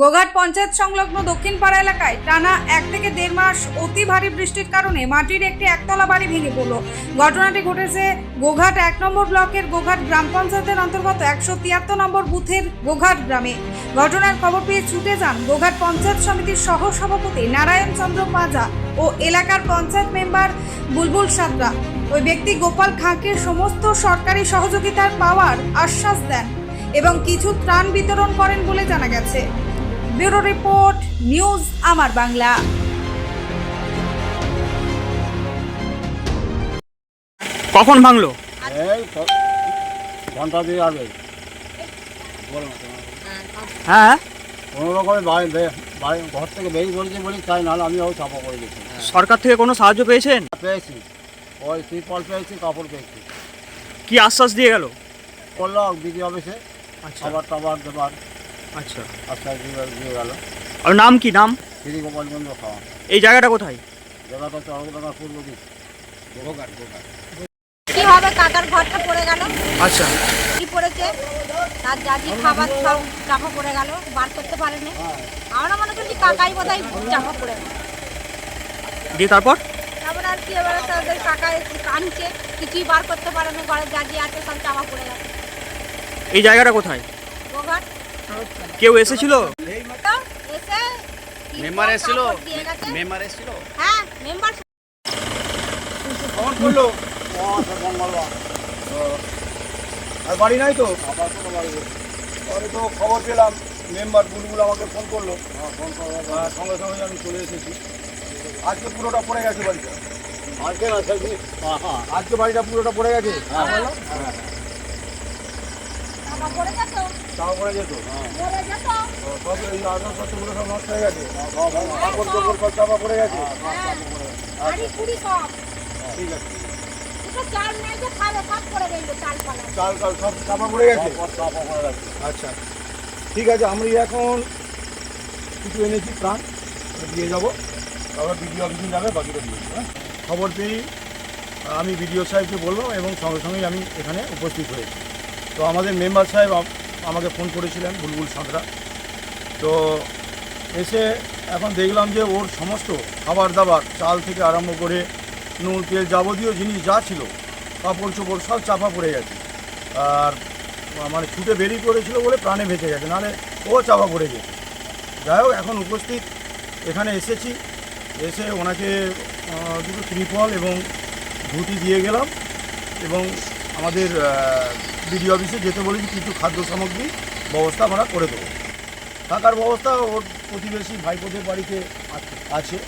গোঘাট পঞ্চায়েত সংলগ্ন দক্ষিণ পাড়া এলাকায় টানা এক থেকে দেড় মাস অতি ভারী বৃষ্টির কারণে মাটির একটি একতলা বাড়ি ভেঙে পড়ল। ঘটনাটি ঘটেছে গোঘাট এক নম্বর ব্লকের গোঘাট গ্রাম পঞ্চায়েতের অন্তর্গত একশো তিয়াত্তর নম্বর বুথের গোঘাট গ্রামে। ঘটনার খবর পেয়ে ছুটে যান গোঘাট পঞ্চায়েত সমিতির সহ সভাপতি নারায়ণ চন্দ্র পাঁজা ও এলাকার পঞ্চায়েত মেম্বার বুলবুল সাদরা ওই ব্যক্তি গোপাল খাঁকে সমস্ত সরকারি সহযোগিতার পাওয়ার আশ্বাস দেন এবং কিছু ত্রাণ বিতরণ করেন বলে জানা গেছে। ব্যুরো রিপোর্ট নিউজ আমার বাংলা। কখন ভাঙলো? এই তো- ঘণ্টা দিয়ে আগে। হ্যাঁ? কোনো রকমের বাড়ি বাড়ি ঘর থেকে বেরিয়ে পড়েছি বলি তাই নাহলে আমি আবার চাপা পড়ে গেছি। সরকার থেকে কোনো সাহায্য পেয়েছেন? পেয়েছি। ওই ত্রিপল পেয়েছি কাপড় পেয়েছি। কি আশ্বাস দিয়ে গেল? করল বিডি অফিসে। আচ্ছা। খাবার টাবার দেবার। আচ্ছা। দিয়ে গেল আর নাম কি? নাম? শ্রী গোপালগঞ্জ খাওয়া। এই জায়গাটা কোথায়? জায়গাটা চড়কদানা পূর্ব দিক। কি হবে? কাকার ঘরটা পড়ে গেল। আচ্ছা। কি পড়েছে? তার যা যে খাবার সব চাপা পড়ে গেল। বার করতে পারেনি। আমরা মনে করছি কাকাই বোধহয় চাপা পড়ে গেল। দিয়ে তারপর? তারপর আর কি এবারে তাদের কাকা কাঁদছে কিছুই বার করতে পারেনি। ঘরে যা যে আছে সব চাপা পড়ে গেল। এই জায়গাটা কোথায়? গোঘাট। কেউ এসেছিল? মেম্বার এসেছিল। মেম্বার এসেছিল? হ্যাঁ মেম্বার করল? মঙ্গলবার আর বাড়ি নাই তো? আবার কোনো বাড়ি। পরে তো খবর পেলাম মেম্বার বুলবুল আমাকে ফোন করল। ফোন করল হ্যাঁ, সঙ্গে সঙ্গে আমি চলে এসেছি। আজকে পুরোটা পড়ে গেছে বাড়িটা। আজকে না সেদিন আজকে বাড়িটা পুরোটা পড়ে গেছে? হ্যাঁ। হ্যাঁ। তাও পড়ে যেত পড়ে সব এই আসবাবপত্রগুলো সব নষ্ট হয়ে গেছে। কাপড় চোপড় সব চাপা পড়ে গেছে? হ্যাঁ সব ঠিক আছে। চাল নেই সব চাপা পড়ে গেছে? চাপা পড়ে গেছে। আচ্ছা ঠিক আছে আমি এখন কিছু এনেছি প্রাণ। দিয়ে যাব। তারপর বিডিও অফিসে যাবে বাকিটা দিয়ে দেবো, হ্যাঁ। খবর পেয়েই আমি বিডিও সাহেবকে বললাম এবং সঙ্গে সঙ্গেই আমি এখানে উপস্থিত হয়েছি। তো আমাদের মেম্বার সাহেব আমাকে ফোন করেছিলেন বুলবুল সাঁতরা। তো এসে এখন দেখলাম যে ওর সমস্ত খাবার দাবার চাল থেকে আরম্ভ করে নুন, তেল যাবতীয় জিনিস যা ছিল কাপড় চোপড় সব চাপা পড়ে গেছে। আর মানে ছুটে বেরিয়ে পড়েছিল বলে প্রাণে বেঁচে গেছে, নাহলে ও চাপা পড়ে গেছে যাই হোক, এখন উপস্থিত, এখানে এসেছি, এসে ওনাকে দুটো ত্রিপল এবং ধুতি দিয়ে গেলাম এবং আমাদের বিডিও অফিসে যেতে বলেছি কিছু খাদ্য সামগ্রী ব্যবস্থা আমরা করে দেবো। থাকার ব্যবস্থা ওর প্রতিবেশী ভাইপোদের বাড়িতে আছে-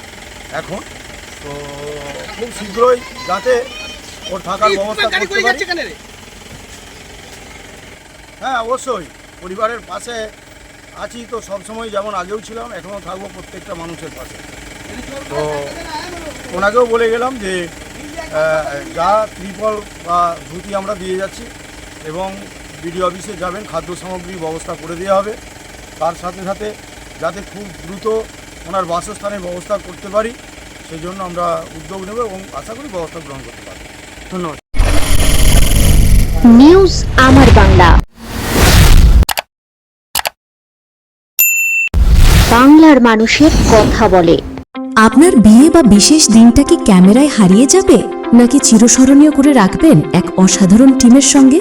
এখন। তো খুব শীঘ্রই যাতে ওর থাকার ব্যবস্থা করতে পারি। হ্যাঁ অবশ্যই। পরিবারের পাশে আছি তো সবসময় যেমন আগেও ছিলাম এখনও থাকব প্রত্যেকটা মানুষের পাশে। তো ওনাকেও বলে গেলাম যে যা ত্রিপল বা ধুতি আমরা দিয়ে যাচ্ছি এবং বিডিও অফিসে যাবেন খাদ্য সামগ্রীর ব্যবস্থা করে দেওয়া হবে। তার সাথে সাথে যাতে খুব দ্রুত ওনার বাসস্থানের ব্যবস্থা করতে পারি সেই জন্য আমরা উদ্যোগ নেব এবং আশা করি ব্যবস্থা গ্রহণ করতে পারি ধন্যবাদ। নিউজ আমার বাংলা। বাংলার মানুষের কথা বলে। আপনার বিয়ে বা বিশেষ দিনটা কি ক্যামেরায় হারিয়ে যাবে নাকি চিরস্মরণীয় করে রাখবেন এক অসাধারণ টিমের সঙ্গে?